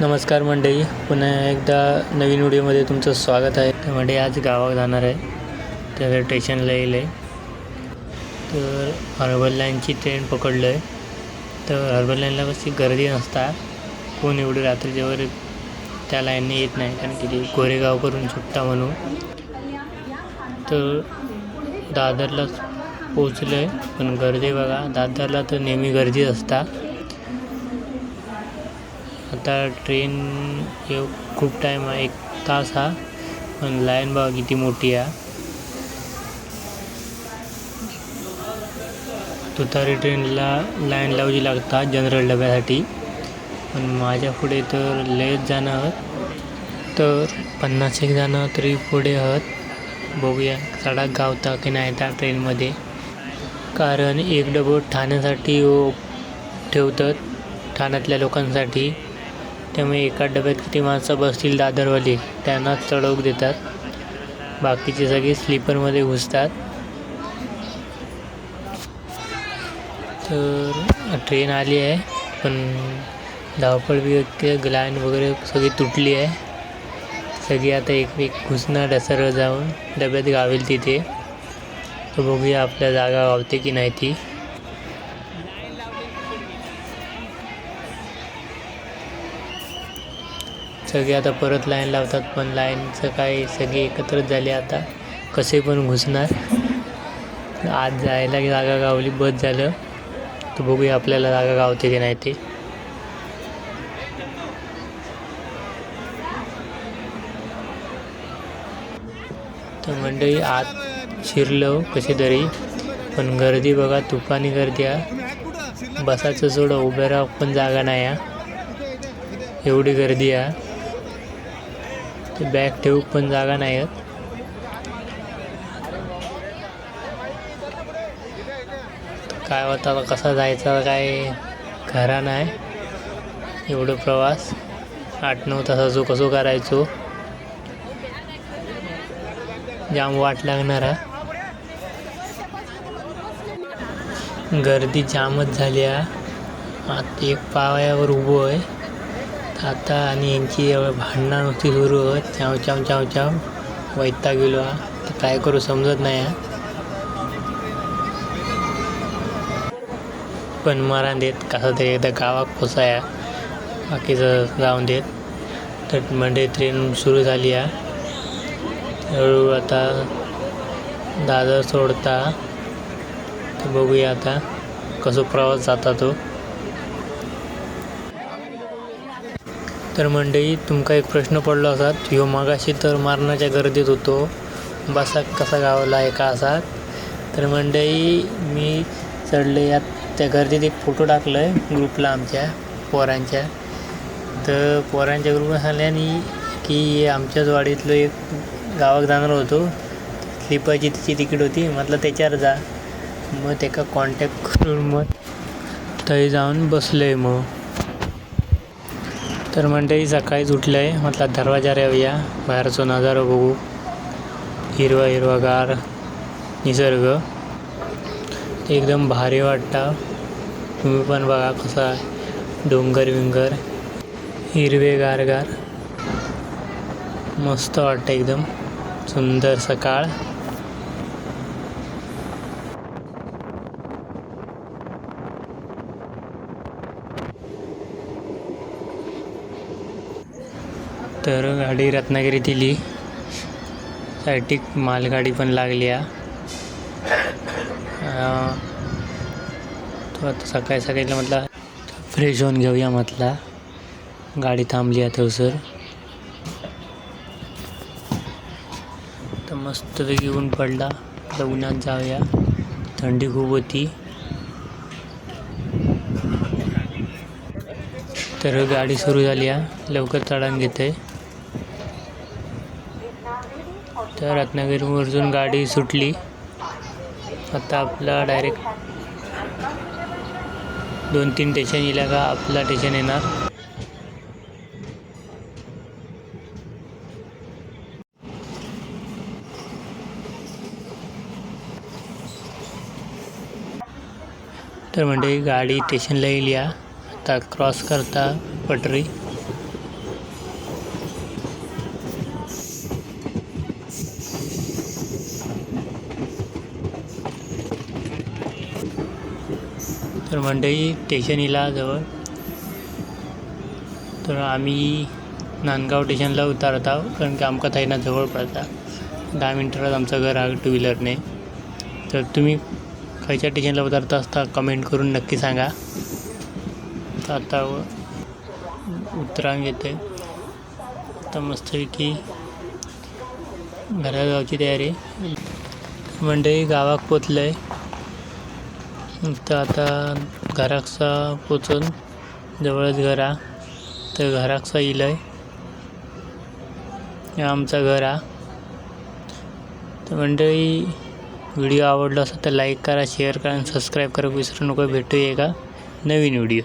नमस्कार मंडळी पुन्हा एकदा नवीन व्हिडिओमध्ये तुमचं स्वागत आहे. तर मंडळी आज गावात जाणार आहे. तर स्टेशनला येईल. आहे तर हर्बल लाईनची ट्रेन पकडलं आहे तर हर्बल लाईनला कशी गर्दी नसता. कोण एवढी रात्रीच्या वर त्या लाईनने येत नाही कारण की ते गोरेगाव करून सुटता म्हणून. तर दादरला पोचलं आहे पण गर्दी बघा दादरला तर नेहमी गर्दी असता. आता ट्रेन येऊ खूप टाईम आहे एक तास हा. पण लाईन बघा किती मोठी आहे. तुतारी ट्रेनला लाईन लावायची लागतात जनरल डब्यासाठी. पण माझ्या पुढे तर लयच जाणं आहात. तर पन्नास एक जणं तरी पुढे आहात. बघूया सडा गावता की नाही त्या ट्रेनमध्ये कारण एक डबं ठाण्यासाठी ठेवतात ठाण्यातल्या लोकांसाठी. त्यामुळे एका डब्यात किती माणसं बसतील दादरवाली त्यांना चढवूक देतात. बाकीचे सगळे स्लीपरमध्ये घुसतात. तर ट्रेन आली आहे पण धावपळ बी लाईन वगैरे सगळी तुटली आहे. सगळी आता एक एक घुसणार सरळ जाऊन. डब्यात गावेल तिथे. तर बघूया आपल्या जागा गावते की नाही ती. सगळे आता परत लाईन लावतात पण लाईनचं काय सगळे एकत्रच झाले आता. कसे पण घुसणार. आज जायला जागा गावली बस झालं. तर बघूया आपल्याला जागा गावते की नाही ते. तर मंडळी आत शिरलं कशी तरी. पण गर्दी बघा तुफानी गर्दी आहे. बसाचं सोडं उभं राहा पण जागा नाही आहे. एवढी गर्दी आहे. ते बॅग ठेवू पण जागा नाही आहेत काय होता कसा जायचा काय खरा नाही. एवढं प्रवास. आठ नऊ तासाचो कसो करायचो? जाम वाट लागणार हा. गर्दी जामच झाली आहे आता एक पायावर उभो आहे. आता आणि यांची भांडणं नुसती सुरू होत. चाव चाव चाव चाव. वैता गेलो हा तर काय करू समजत नाही हा. पण मरा देत. कसं तरी एकदा गावात पोचाया. बाकीचं जाऊन देत. तर म्हणजे ट्रेन सुरू झाली आहे हळूहळू आता दादर सोडता. तर बघूया आता कसं प्रवास जाता तो. तर मंडळी तुमका एक प्रश्न पडलो असात ह्यो मागाशी तर मारणाच्या गर्दीत होतो. बसा कसा गावला एका असात तर मंडळी मी चढले यात त्या गर्दीत एक फोटो टाकला आहे ग्रुपला आमच्या पोरांच्या. तर पोरांच्या ग्रुपला सांगल्याने की आमच्याच वाडीतलं एक गावात जाणार होतो. स्लिपरची तिची तिकीट होती. म्हटलं त्याच्यावर जा. मग त्याका कॉन्टॅक्ट करून मग थंय जाऊन बसलो आहे मग. तर मंडळी सकाळीच उठलं आहे म्हटलं दरवाजा येऊया बाहेरचो नजारा बघू. हिरवा हिरवागार निसर्ग. एकदम भारी वाटतं. तुम्ही पण बघा कसा डोंगर विंगर हिरवे गारगार. मस्त वाटतं एकदम. सुंदर सकाळ. तर गाडी रत्नागिरीत दिली. सायटिक मालगाडी पण लागली आहे तो आता सकाळी सकाळी म्हटलं फ्रेश होऊन घेऊया म्हटला. गाडी थांबली आता सर तर मस्तपैकी ऊन पडला. तर उन्हात जाऊया. थंडी खूप होती. तर गाडी सुरू झाली आहे लवकर चढान घेते तर रत्नागिरीवरून गाडी सुटली. आता आपला डायरेक्ट दोन तीन स्टेशन येल्या का? आपला स्टेशन येणार. तर म्हणजे गाडी स्टेशनला येईल या. आता क्रॉस करता पटरी. तर मंडळी स्टेशन इला जवळ. तर आम्ही नांदगाव स्टेशनला उतारत आहोत कारण की आमका थायना जवळ पडता. दहा मिनटात आमचं घर आहे टू व्हीलरने. तर तुम्ही खयच्या स्टेशनला उतरता असता कमेंट करून नक्की सांगा. तर आता व- उतरांग येते आता मस्तपैकी घरा जावची तयारी. मंडळी गावाक पोचलं आहे तर आता घराकसा पोचून जवळच घरा. तर घराकसा येईल आहे हे घर. आहे तर मंडळी व्हिडिओ आवडला असेल तर लाईक करा शेअर करा आणि सबस्क्राईब करा. विसरू नको भेटूया एका नवीन व्हिडिओ